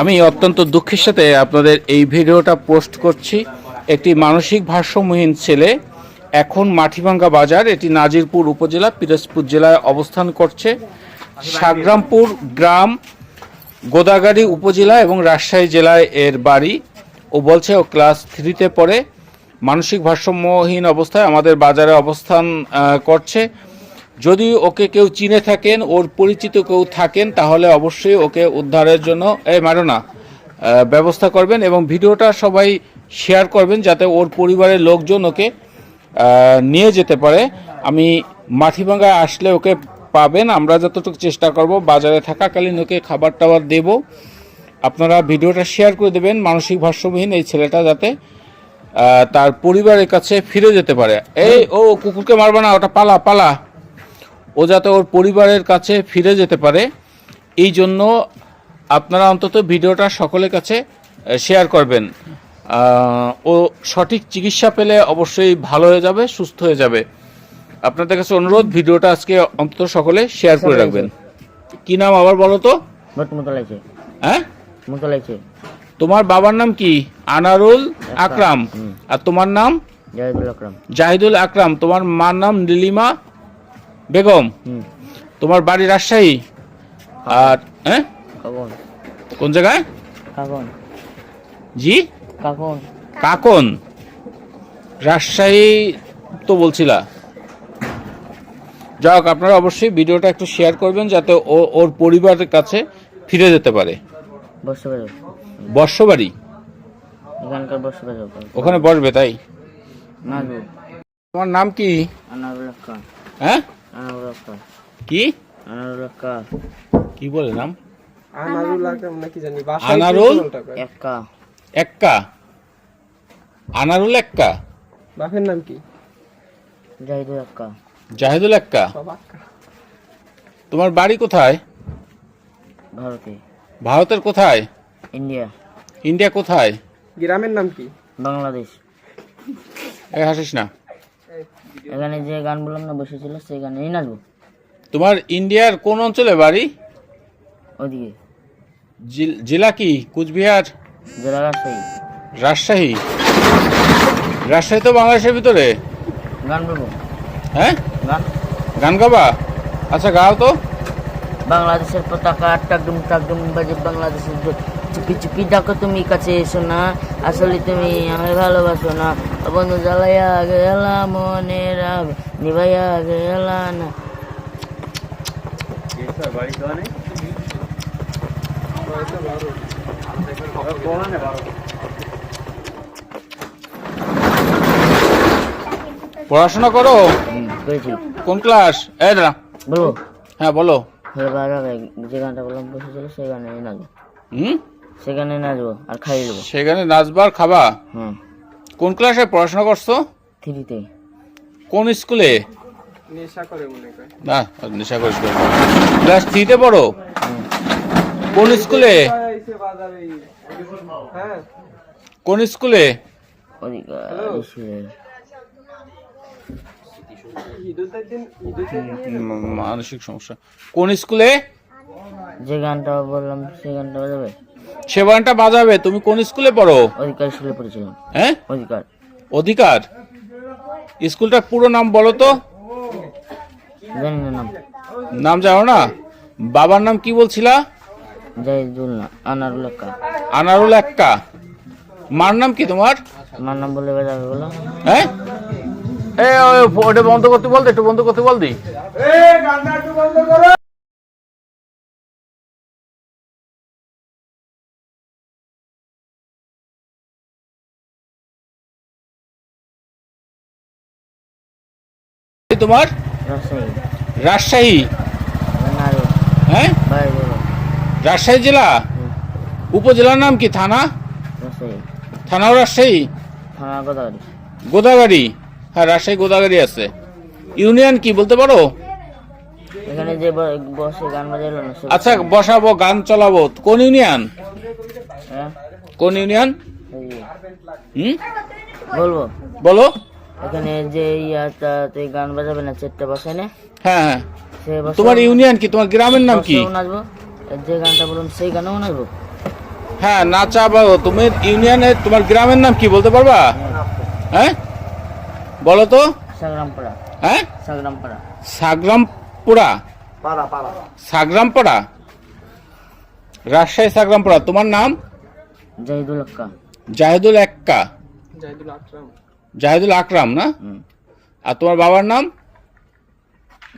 আমি অত্যন্ত দুঃখের সাথে আপনাদের এই ভিডিওটা পোস্ট করছি। একটি মানসিক ভারসাম্যহীন ছেলে এখন মাটিভাঙ্গা বাজার, এটি নাজিরপুর উপজেলা, পিরোজপুর জেলায় অবস্থান করছে। সাগরামপুর গ্রাম, গোদাগাড়ি উপজেলা এবং রাজশাহী জেলায় এর বাড়ি। ও বলছে ও ক্লাস থ্রিতে পড়ে। মানসিক ভারসাম্যহীন অবস্থায় আমাদের বাজারে অবস্থান করছে। যদি ওকে কেউ চিনে থাকেন, ওর পরিচিত কেউ থাকেন, তাহলে অবশ্যই ওকে উদ্ধারের জন্য, এই মারো না ব্যবস্থা করবেন এবং ভিডিওটা সবাই শেয়ার করবেন যাতে ওর পরিবারের লোকজন ওকে নিয়ে যেতে পারে। আমি মাটিভাঙ্গায় আসলে ওকে পাবেন, আমরা যতটুকু চেষ্টা করব, বাজারে থাকাকালীন ওকে খাবার টাবার দেব। আপনারা ভিডিওটা শেয়ার করে দেবেন, মানসিক ভারসাম্যহীন এই ছেলেটা যাতে তার পরিবারের কাছে ফিরে যেতে পারে। এই, ও কুকুরকে মারবে না, ওটা পালা পালা। ও যাতে ওর পরিবারের কাছে ফিরে যেতে পারে। এই জন্য আপনারা অন্তত ভিডিওটা সকলের কাছে শেয়ার করবেন। ও সঠিক চিকিৎসা পেলে অবশ্যই ভালো হয়ে যাবে সুস্থ হয়ে যাবে। আপনাদের কাছে অনুরোধ ভিডিওটা আজকে অন্তত সকলে শেয়ার করে রাখবেন। কি নাম আবার বলো তো? হ্যাঁ? তোমার বাবার নাম কি? আনারুল আকরাম। আর তোমার নাম? জাহিদুল আকরাম। জাহিদুল আকরাম। তোমার মার নাম নীলিমা বেগম তোমার বাড়ি রাজশাহী? আর হ্যাঁ? কাকন কোন জায়গায়? কাকন জি? কাকন। কাকন? রাজশাহী তো বলছিলা। যাই হোক আপনারা অবশ্যই ভিডিওটা একটু শেয়ার করবেন যাতে ও ওর পরিবারের কাছে ফিরে যেতে পারে। বর্ষবাড়ি? ওখানে। বসবে তাই? তোমার নাম কি? হ্যাঁ? কি? কি বলে নাম? আনারুল নাকি জানি আনারুল? এক্কা। এক্কা? আনারুল এক্কা? বাপের নাম কি? জাহিদুল আক্কা জাহিদুল এক্কা। তোমার বাড়ি কোথায়? ভারতে। ভারতের কোথায়? ইন্ডিয়া। ইন্ডিয়া কোথায়? গ্রামের নাম কি? বাংলাদেশ। এই হাসিস না। এখানে যে গান বললাম না বসেছিল সেই গানেই নাচবো। তোমার ইন্ডিয়ার কোন অঞ্চলে বাড়ি? ওদিকে। জিল- কি? কুচবিহার? জেলা রাজশাহী। রাজশাহী। রাজশাহী তো বাংলাদেশের ভিতরে। গান বলব হ্যাঁ? গান। গান গাবা? আচ্ছা গাও তো। বাংলাদেশের পতাকা টাকডুম টাকডুম বাজে বাংলাদেশের চুপি ডাকো তুমি কাছে এসো না। আসলে তুমি আমি ভালোবাসো না। বন্ধু জ্বালাইয়া গেলা মনের আগ নিভাইয়া গেলা না। পড়াশোনা করো? কোন ক্লাস? এই দাঁড়া। বলব হ্যাঁ বলো। হলে যে গানটা বললাম বসেছিল সেই গানে হুম? সেখানে নাচবো আর খাইয়ে দেবো। সেখানে নাচবার খাবা? হুম। কোন ক্লাসে পড়াশোনা করছ? থ্রিতে। কোন স্কুলে? নেশা করে মনে করে। না নেশা করিস না। ক্লাস থ্রিতে পড়ো? কোন স্কুলে? হ্যাঁ কোন স্কুলে? মানসিক সমস্যা। কোন স্কুলে? যে গানটা বললাম সেই গানটা বাজাবে? সে গানটা বাজাবে তুমি কোন স্কুলে পড়ো? অধিকার স্কুলে পড়েছিলাম। হ্যাঁ? অধিকার। অধিকার? স্কুলটার পুরো নাম বলো তো। জানি না নাম। নাম জানো না? বাবার নাম কি বলছিলা? জাহিদুল না আনারুল আক্কা। আনারুল এক্কা মার নাম কি তোমার? মার নাম বলে বাজাবে বলো। হ্যাঁ? এ ওই ওটা বন্ধ করতে বল দে, একটু বন্ধ করতে বল দি। রাজশাহী রাজশাহী নারী হ্যাঁ রাজশাহী। হ্যাঁ? রাজশাহী জেলা? উপজেলার নাম কি? থানা? থানাও রাজশাহী? গোদাগাড়ি হ্যাঁ রাজশাহী গোদাগাড়ি আছে। ইউনিয়ন কি বলতে পারো? এখানে যে বসে গান বাজাইলো না আচ্ছা বসাবো গান চলাবো। কোন ইউনিয়ন? হ্যাঁ? কোন ইউনিয়ন। হুম? বলব। বলো। এখানে যে ইয়াতে গান বাজাবে না চেটটা বসে না। হ্যাঁ হ্যাঁ। সে তোমার ইউনিয়ন কি? তোমার গ্রামের নাম কি? নাচবো। যে গানটা বলুন সেই গানেও নাচবো। হ্যাঁ নাচা বাবু তুমি ইউনিয়নের তোমার গ্রামের নাম কি বলতে পারবা? হ্যাঁ? বলো তো। সাগরামপাড়া। হ্যাঁ? সাগরামপাড়া। সাগরামপুরা সাগরামপাড়া? রাজশাহী সাগরামপুরা তোমার নাম? জাহিদুল আক্কা জাহিদুল এক্কা জাহিদুল আকরাম। জাহিদুল আকরাম না? আর তোমার বাবার নাম?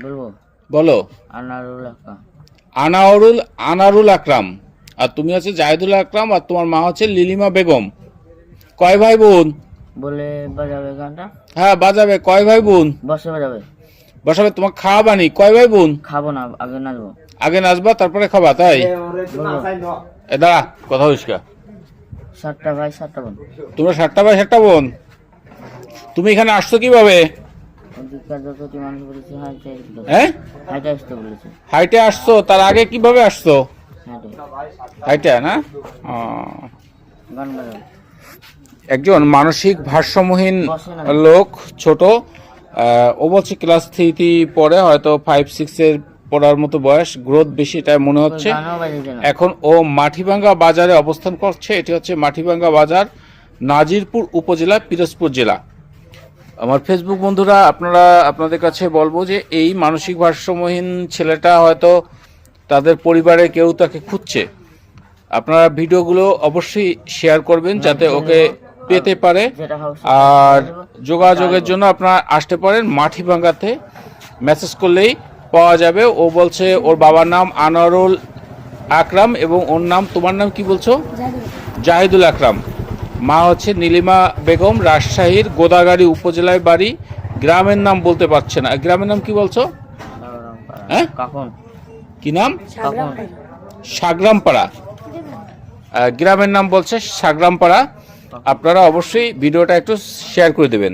বলব? বলো। আনারুল আক্কা আনারুল আনারুল আকরাম। আর তুমি হচ্ছে জাহিদুল আকরাম আর তোমার মা হচ্ছে লিলিমা বেগম। কয় ভাই বোন? বলে বাজাবে গানটা? হ্যাঁ বাজাবে। কয় ভাই বোন? বসে বাজাবে। বসাবে তোমার খাওয়া বানি। কয় ভাই বোন? খাব না আগে নাচবো। আগে নাচবা তারপরে খাবা তাই? এ দাঁড়া কথা হইসকা সাতটা ভাই সাতটা বোন। তোমরা সাতটা ভাই সাতটা বোন? তুমি এখানে আসছো কীভাবে? হাইটে হ্যাঁ? হাইটে আসতে আসছো? তার আগে কীভাবে আসছো? হাইটে। না? একজন মানসিক ভারসাম্যহীন লোক ছোট। ও বলছে ক্লাস থ্রিতে পড়ে হয়তো ফাইভ সিক্স এর পড়ার মতো বয়স গ্রোথ বেশি তাই মনে হচ্ছে। এখন ও মাটিভাঙ্গা বাজারে অবস্থান করছে এটি হচ্ছে মাটিভাঙ্গা বাজার নাজিরপুর উপজেলা পিরোজপুর জেলা। আমার ফেসবুক বন্ধুরা আপনারা আপনাদের কাছে বলব যে এই মানসিক ভারসাম্যহীন ছেলেটা হয়তো তাদের পরিবারে কেউ তাকে খুঁজছে। আপনারা ভিডিওগুলো অবশ্যই শেয়ার করবেন যাতে ওকে পেতে পারে। আর যোগাযোগের জন্য আপনারা আসতে পারেন মাটিভাঙ্গাতে মেসেজ করলেই পাওয়া যাবে। ও বলছে ওর বাবার নাম আনোয়ারুল আকরাম এবং ওর নাম তোমার নাম কি বলছো? জাহিদুল আকরাম। মা হচ্ছে নীলিমা বেগম রাজশাহীর গোদাগাড়ি উপজেলায় বাড়ি। গ্রামের নাম বলতে পারছে না। গ্রামের নাম কি বলছো? হ্যাঁ? কি নাম? সাগ্রামপাড়া। সাগরামপাড়া। গ্রামের নাম বলছে সাগ্রামপাড়া। আপনারা অবশ্যই ভিডিওটা একটু শেয়ার করে দেবেন।